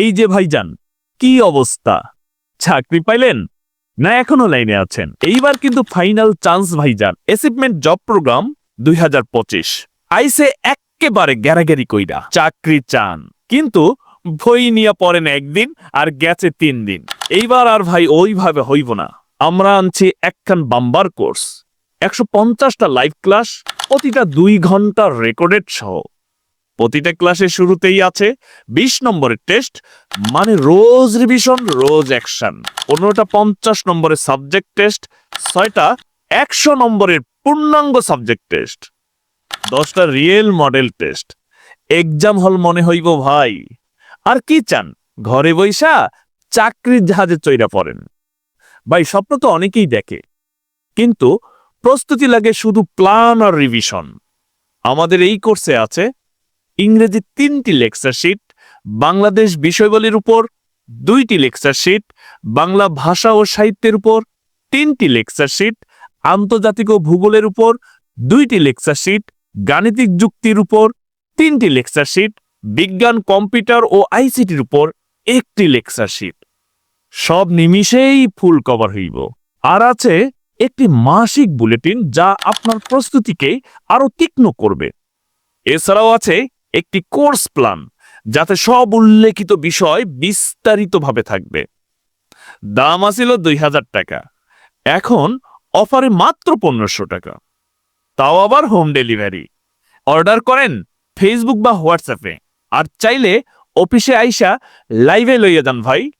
এই যে ভাইজান, কি অবস্থা? চাকরি পাইলেন? না, এখনও লাইনে আছেন। এইবার কিন্তু ফাইনাল চান্স ভাইজান। অ্যাচিভমেন্ট জব প্রোগ্রাম দুই হাজার পঁচিশ। আইসে একেবারে গ্যারাগ্যারি কইরা চাকরি চান। কিন্তু বই নিয়ে পড়েন একদিন আর গেছে তিন দিন। এইবার আর ভাই ওইভাবে হইব না। আমরা আনছি একখান বাম্বার কোর্স। একশো পঞ্চাশটা লাইভ ক্লাস, প্রতিটা দুই ঘণ্টার রেকর্ডেড সহ। প্রতিটা ক্লাসের শুরুতেই আছে বিশ নম্বরের টেস্ট মানে রোজ রিভিশন রোজ অ্যাকশন পনেরোটা পঞ্চাশ নম্বরের সাবজেক্ট টেস্ট ছয়টা একশো নম্বরের পূর্ণাঙ্গ সাবজেক্ট টেস্ট দশটা real model test exam hall মনে হইব ভাই। আর কি চান? ঘরে বইসা চাকরির জাহাজে চইরা পড়েন। ভাই, স্বপ্ন তো অনেকেই দেখে। কিন্তু প্রস্তুতি লাগে শুধু প্ল্যান আর রিভিশন আমাদের এই কোর্সে আছে ইংরেজি তিনটি লেকচার শিট, বাংলাদেশ বিষয়বলির উপর দুইটি লেকচার শিট, বাংলা ভাষা ও সাহিত্যের উপর তিনটি লেকচার শিট, আন্তর্জাতিক ও ভূগোলের উপর দুইটি লেকচার শিট, গাণিতিক যুক্তির উপর তিনটি লেকচার শিট, বিজ্ঞান, কম্পিউটার ও আইসিটির উপর একটি লেকচার শিট। সব নিমিষেই ফুল কভার হইব। আর আছে একটি মাসিক বুলেটিন যা আপনার প্রস্তুতিকে আরও তীক্ষ্ণ করবে। এছাড়াও আছে একটি কোর্স প্ল্যান যাতে সব উল্লেখিত বিষয় বিস্তারিতভাবে থাকবে। দাম আছিল দুই হাজার টাকা। এখন অফারে মাত্র পনেরোশো টাকা। তাও আবার হোম ডেলিভারি। অর্ডার করেন ফেসবুক বা হোয়াটসঅ্যাপে। আর চাইলে অফিসে আইসা লাইভে লইয়া যান ভাই।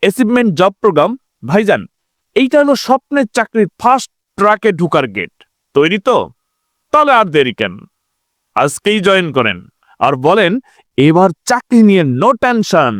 Achievement, job programme. ভাইজান, এইটা হলো স্বপ্নের চাকরির ফার্স্ট ট্রাকে ঢুকার গেট। তৈরি তো? তাহলে আর দেরি কেন? আজকেই জয়েন করেন। আর বলেন এবার চাকরি নিয়ে নো টেনশন